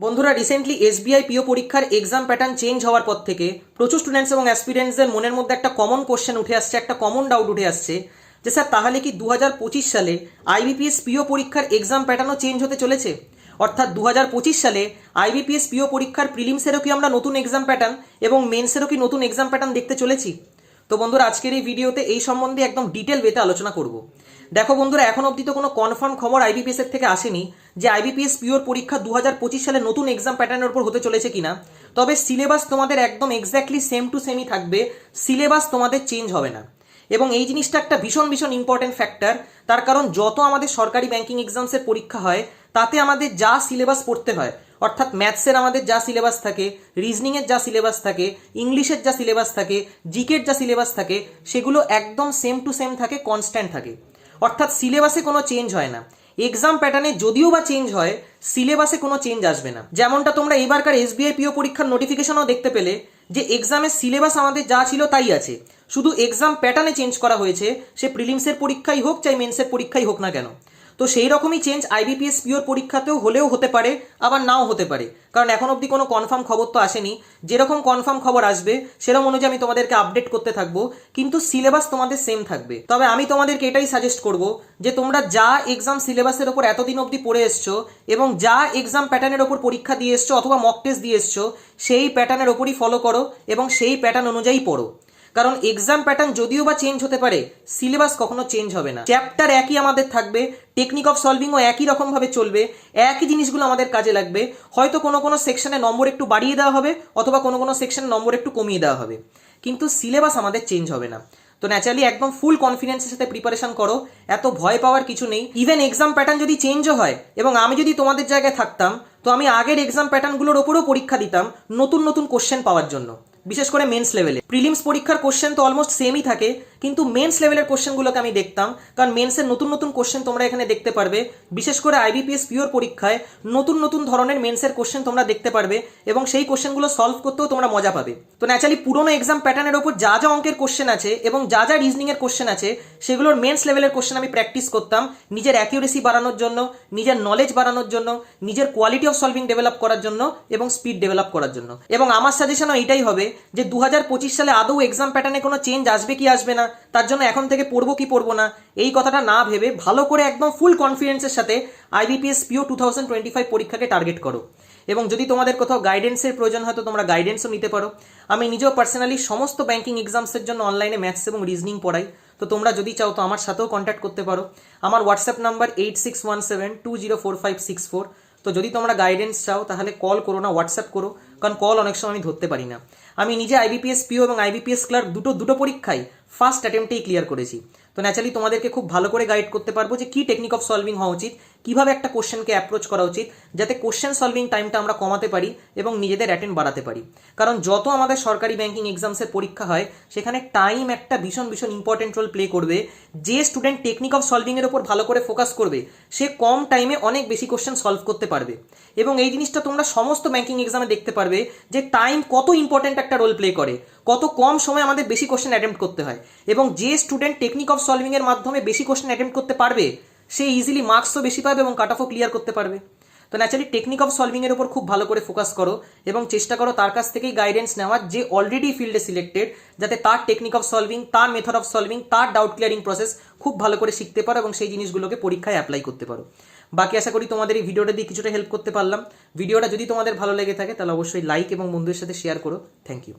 বন্ধুরা recently SBI পিও পরীক্ষার exam pattern change হওয়ার পর থেকে প্রচুর স্টুডেন্টস এবং অ্যাসপিরেন্টসদের মনের মধ্যে একটা কমন কোশ্চেন উঠে আসছে, একটা কমন ডাউট উঠে আসছে যে, স্যার, তাহলে কি দু হাজার পঁচিশ সালে আইবিপিএস পিও পরীক্ষার এক্সাম প্যাটার্নও চেঞ্জ হতে চলেছে? অর্থাৎ দু হাজার পঁচিশ সালে আইবিপিএস পিও পরীক্ষার প্রিলিমসেরও কি আমরা নতুন এক্সাম প্যাটার্ন এবং মেন্সেরও কি নতুন এক্সাম প্যাটার্ন দেখতে চলেছি? তো বন্ধুরা, আজকের এই ভিডিওতে এই সম্বন্ধে একদম ডিটেল বেতে আলোচনা করব। দেখো বন্ধুরা, এখন অবধি তো কোনো কনফার্ম খবর আইবিপিএস এর থেকে আসেনি যে আইবিপিএস পিওর পরীক্ষা দু হাজার পঁচিশ সালে নতুন এক্সাম প্যাটার্নের উপর হতে চলেছে কিনা। তবে সিলেবাস তোমাদের একদম এক্স্যাক্টলি সেম টু সেমই থাকবে সিলেবাস তোমাদের চেঞ্জ হবে না। এবং এই জিনিসটা একটা ভীষণ ভীষণ ইম্পর্টেন্ট ফ্যাক্টর তার কারণ যত আমাদের সরকারি ব্যাংকিং এক্সামসের পরীক্ষা হয়, তাতে আমাদের যা সিলেবাস পড়তে হয় অর্থাৎ ম্যাথসের আমাদের যা সিলেবাস থাকে, রিজনিংয়ের যা সিলেবাস থাকে, ইংলিশের যা সিলেবাস থাকে, জিকের যা সিলেবাস থাকে, সেগুলো একদম সেম টু সেম থাকে কনস্ট্যান্ট থাকে। অর্থাৎ সিলেবাসে কোনো চেঞ্জ হয় না। এক্সাম প্যাটার্নে যদিও বা চেঞ্জ হয়, সিলেবাসে কোনো চেঞ্জ আসবে না। যেমনটা তোমরা এবারকার এসবিআই পিও পরীক্ষার নোটিফিকেশনও দেখতে পেলে যে এক্সামের সিলেবাস আমাদের যা ছিল তাই আছে। শুধু এক্সাম প্যাটার্নে চেঞ্জ করা হয়েছে, সে প্রিলিমসের পরীক্ষাই হোক, চাই মেন্সের পরীক্ষাই হোক না কেন। তো সেই রকমই চেঞ্জ আইবিপিএস পিওর পরীক্ষাতেও হলেও হতে পারে, আবার নাও হতে পারে। কারণ এখন অবধি কোনো কনফার্ম খবর তো আসেনি। যেরকম কনফার্ম খবর আসবে, সেরকম অনুযায়ী আমি তোমাদেরকে আপডেট করতে থাকব। কিন্তু সিলেবাস তোমাদের সেম থাকবে। তবে আমি তোমাদেরকে এটাই সাজেস্ট করব যে তোমরা যা এক্সাম সিলেবাসের ওপর এতদিন অবধি পড়ে এসছো এবং যা এক্সাম প্যাটার্নের ওপর পরীক্ষা দিয়ে এসছো অথবা মক টেস্ট দিয়ে এসছো, সেই প্যাটার্নের ওপরই ফলো করো এবং সেই প্যাটার্ন অনুযায়ী পড়ো। কারণ এক্সাম প্যাটার্ন যদিও বা চেঞ্জ হতে পারে সিলেবাস কখনো চেঞ্জ হবে না। চ্যাপ্টার একই আমাদের থাকবে টেকনিক অফ সলভিংও একই রকমভাবে চলবে, একই জিনিসগুলো আমাদের কাজে লাগবে। হয়তো কোনো কোনো সেকশনে নম্বর একটু বাড়িয়ে দেওয়া হবে, অথবা কোনো কোনো সেকশনে নম্বর একটু কমিয়ে দেওয়া হবে। কিন্তু সিলেবাস আমাদের চেঞ্জ হবে না। তো ন্যাচারালি একদম ফুল কনফিডেন্সের সাথে প্রিপারেশন করো, এত ভয় পাওয়ার কিছু নেই। ইভেন এক্সাম প্যাটার্ন যদি চেঞ্জও হয়, এবং আমি যদি তোমাদের জায়গায় থাকতাম, তো আমি আগের এক্সাম প্যাটার্নগুলোর ওপরেও পরীক্ষা দিতাম, নতুন নতুন কোশ্চেন পাওয়ার জন্য। বিশেষ করে মেন্স লেভেলে প্রিলিমস পরীক্ষার কোশ্চেন তো অলমোস্ট সেমই থাকে। কিন্তু মেন্স লেভেলের কোশ্চেনগুলোকে আমি দেখতাম, কারণ মেন্সের নতুন নতুন কোশ্চেন তোমরা এখানে দেখতে পারবে। বিশেষ করে আইবিপিএস পিওর পরীক্ষায় নতুন নতুন ধরনের মেন্সের কোশ্চেন তোমরা দেখতে পারবে এবং সেই কোশ্চেনগুলো সলভ করতেও তোমরা মজা পাবে। তো ন্যাচারালি পুরোনো এক্সাম প্যাটার্নের ওপর যা যা অঙ্কের কোশ্চেন আছে এবং যা যা রিজনিংয়ের কোশ্চেন আছে, সেগুলোর মেন্স লেভেলের কোশ্চেন আমি প্র্যাকটিস করতাম নিজের অ্যাকিউরেসি বাড়ানোর জন্য, নিজের নলেজ বাড়ানোর জন্য, নিজের কোয়ালিটি অফ সলভিং ডেভেলপ করার জন্য এবং স্পিড ডেভেলপ করার জন্য। এবং আমার সাজেশনও এটাই হবে যে দু সালে আদৌ এক্সাম প্যাটার্নে কোনো চেঞ্জ আসবে কি আসবে না? তার জন্য এখন থেকে পড়ব কি পড়ব না, এই কথাটা না ভেবে ভালো করে একদম ফুল কনফিডেন্সের সাথে IBPS PO two thousand twenty five পরীক্ষাকে টার্গেট করো। এবং যদি তোমাদের কোথাও গাইডেন্সের প্রয়োজন হয় তো তোমরা গাইডেন্সও নিতে পারো। আমি নিজেও পার্সোনালি সমস্ত ব্যাঙ্কিং এক্সামসের জন্য অনলাইনে ম্যাথস এবং রিজনিং পড়াই। তো তোমরা যদি চাও তো আমার সাথেও কন্ট্যাক্ট করতে পারো। আমার WhatsApp number eight six one seven two zero four five six four তো যদি তোমরা গাইডেন্স চাও তাহলে কল করো না হোয়াটসঅ্যাপ করো। কারণ কল অনেক সময় আমি ধরতে পারি না। আমি নিজে আইবিপিএস পিও এবং আইবিপিএস ক্লার্ক দুটো দুটো পরীক্ষায় ফার্স্ট অ্যাটেম্পটেই ক্লিয়ার করেছি। তো ন্যাচারালি তোমাদেরকে খুব ভালো করে গাইড করতে পারব যে কি টেকনিক অফ সলভিং হওয়া উচিত কীভাবে একটা কোশ্চেনকে অ্যাপ্রোচ করা উচিত, যাতে কোশ্চেন সলভিং টাইমটা আমরা কমাতে পারি এবং নিজেদের অ্যাটেন্ড বাড়াতে পারি। কারণ যত আমাদের সরকারি ব্যাংকিং এক্সামসের পরীক্ষা হয়, সেখানে টাইম একটা ভীষণ ভীষণ ইম্পর্টেন্ট রোল প্লে করবে। যে স্টুডেন্ট টেকনিক অফ সলভিংয়ের ওপর ভালো করে ফোকাস করবে, সে কম টাইমে অনেক বেশি কোশ্চেন সলভ করতে পারবে। এবং এই জিনিসটা তোমরা সমস্ত ব্যাংকিং এক্সামে দেখতে পারবে যে টাইম কত ইম্পর্টেন্ট একটা রোল প্লে করে, কত কম সময় আমাদের বেশি কোশ্চেন অ্যাটেম্প করতে হয়। এবং যে স্টুডেন্ট টেকনিক অফ সলভিংয়ের মাধ্যমে বেশি কোশ্চেন অ্যাটেম্প করতে পারবে সে ইজিলি মার্কসও বেশি পাবে এবং কাট অফও ক্লিয়ার করতে পারবে। তো ন্যাচারালি টেকনিক অফ সলভিংয়ের উপর খুব ভালো করে ফোকাস করো এবং চেষ্টা করো তার কাছ থেকেই গাইডেন্স নেওয়ার যে অলরেডি ফিল্ডে সিলেক্টেড যাতে তার টেকনিক অফ সলভিং তার মেথড অফ সলভিং তার ডাউট ক্লিয়ারিং প্রসেস খুব ভালো করে শিখতে পারো এবং সেই জিনিসগুলোকে পরীক্ষায় অ্যাপ্লাই করতে পারো। বাকি আশা করি তোমাদের এই ভিডিওটা দিয়ে কিছুটা হেল্প করতে পারলাম। ভিডিওটা যদি তোমাদের ভালো লেগে থাকে, তাহলে অবশ্যই লাইক এবং বন্ধুদের সাথে শেয়ার করো। Thank you